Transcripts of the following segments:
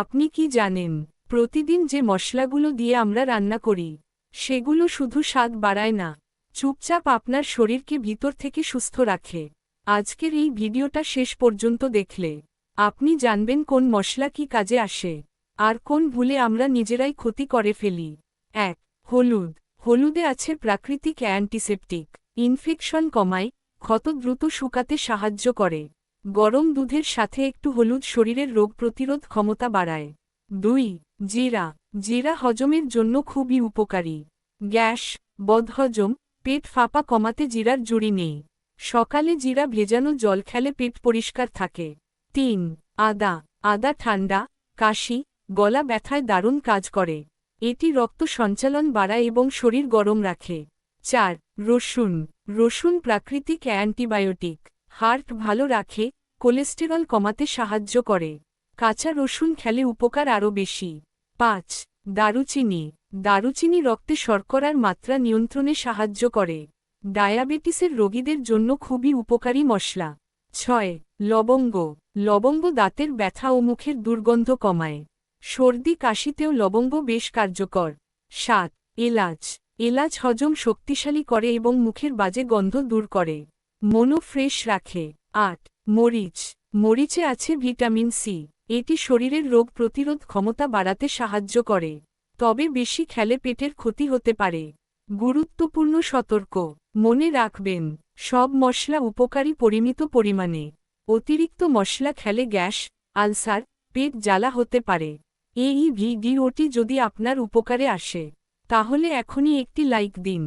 আপনি কি জানেন, প্রতিদিন যে মশলাগুলো দিয়ে আমরা রান্না করি, সেগুলো শুধু স্বাদ বাড়ায় না, চুপচাপ আপনার শরীরকে ভিতর থেকে সুস্থ রাখে। আজকের এই ভিডিওটা শেষ পর্যন্ত দেখলে, আপনি জানবেন কোন মশলা কি কাজে আসে, আর কোন ভুলে আমরা নিজেরাই ক্ষতি করে ফেলি। এক, হলুদ। হলুদে আছে প্রাকৃতিক অ্যান্টিসেপটিক, ইনফেকশন কমায়, ক্ষত দ্রুত শুকাতে সাহায্য করে। গরম দুধের সাথে একটু হলুদ শরীরের রোগ প্রতিরোধ ক্ষমতা বাড়ায়। দুই, জিরা। জিরা হজমের জন্য খুবই উপকারী। গ্যাস, বদহজম, পেট ফাঁপা কমাতে জিরার জুড়ি নেই। সকালে জিরা ভেজানো জল খেলে পেট পরিষ্কার থাকে। তিন, আদা। আদা ঠান্ডা, কাশি, গলা ব্যথায় দারুণ কাজ করে। এটি রক্ত সঞ্চালন বাড়ায় এবং শরীর গরম রাখে। চার, রসুন। রসুন প্রাকৃতিক অ্যান্টিবায়োটিক। হার্ট ভালো রাখে কোলেস্টেরল কমাতে সাহায্য করে। কাঁচা রসুন খেলে উপকার আরও বেশি। পাঁচ, দারুচিনি। দারুচিনি রক্তে শর্করার মাত্রা নিয়ন্ত্রণে সাহায্য করে। ডায়াবেটিসের রোগীদের জন্য খুবই উপকারী মশলা। ছয়, লবঙ্গ। লবঙ্গ দাঁতের ব্যথা ও মুখের দুর্গন্ধ কমায়। সর্দি কাশিতেও লবঙ্গ বেশ কার্যকর। সাত, এলাচ। এলাচ হজম শক্তিশালী করে এবং মুখের বাজে গন্ধ দূর করে। মনো ফ্রেশ রাখে। আট মরিচ। মরিচে আছে ভিটামিন সি। এটি শরীরের রোগ প্রতিরোধ ক্ষমতা বাড়াতে সাহায্য করে। তবে বেশি খেলে পেটের ক্ষতি হতে পারে। গুরুত্বপূর্ণ সতর্ক। মনে রাখবেন, সব মশলা উপকারী পরিমিত পরিমাণে। অতিরিক্ত মশলা খেলে গ্যাস, আলসার, পেট জ্বালা হতে পারে। এই ভিডিওটি যদি আপনার উপকারে আসে, তাহলে এখনই একটি লাইক দিন।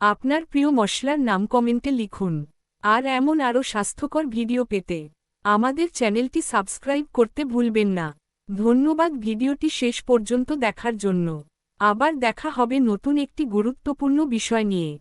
আপনার প্রিয় মশলার নাম কমেন্টে লিখুন। আর এমন আরও স্বাস্থ্যকর ভিডিও পেতে আমাদের চ্যানেলটি সাবস্ক্রাইব করতে ভুলবেন না। ধন্যবাদ ভিডিওটি শেষ পর্যন্ত দেখার জন্য। আবার দেখা হবে নতুন একটি গুরুত্বপূর্ণ বিষয় নিয়ে।